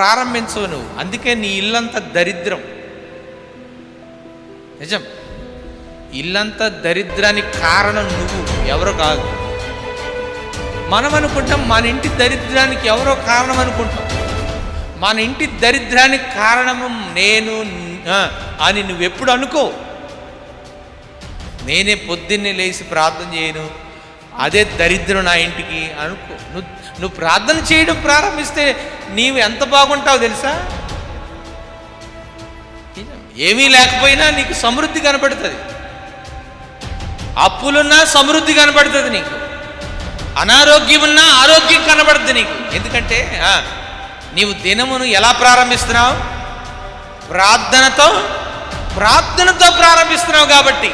ప్రారంభించవు నువ్వు. అందుకే నీ ఇల్లంతా దరిద్రం. నిజం. ఇల్లంతా దరిద్రానికి కారణం నువ్వు ఎవరో కాదు. మనం అనుకుంటాం మన ఇంటి దరిద్రానికి ఎవరో కారణం అనుకుంటాం. మన ఇంటి దరిద్రానికి కారణము నేను అని నువ్వు ఎప్పుడు అనుకో. నేనే పొద్దున్నే లేచి ప్రార్థన చేయను అదే దరిద్రం నా ఇంటికి అనుకో నువ్వు నువ్వు ప్రార్థన చేయడం ప్రారంభిస్తే నీవు ఎంత బాగుంటావు తెలుసా? ఏమీ లేకపోయినా నీకు సమృద్ధి కనపడుతుంది. అప్పులున్నా సమృద్ధి కనపడుతుంది నీకు. అనారోగ్యం ఉన్నా ఆరోగ్యం కనబడుతుంది నీకు. ఎందుకంటే నీవు దినమును ఎలా ప్రారంభిస్తున్నావు? ప్రార్థనతో ప్రార్థనతో ప్రారంభిస్తున్నావు కాబట్టి.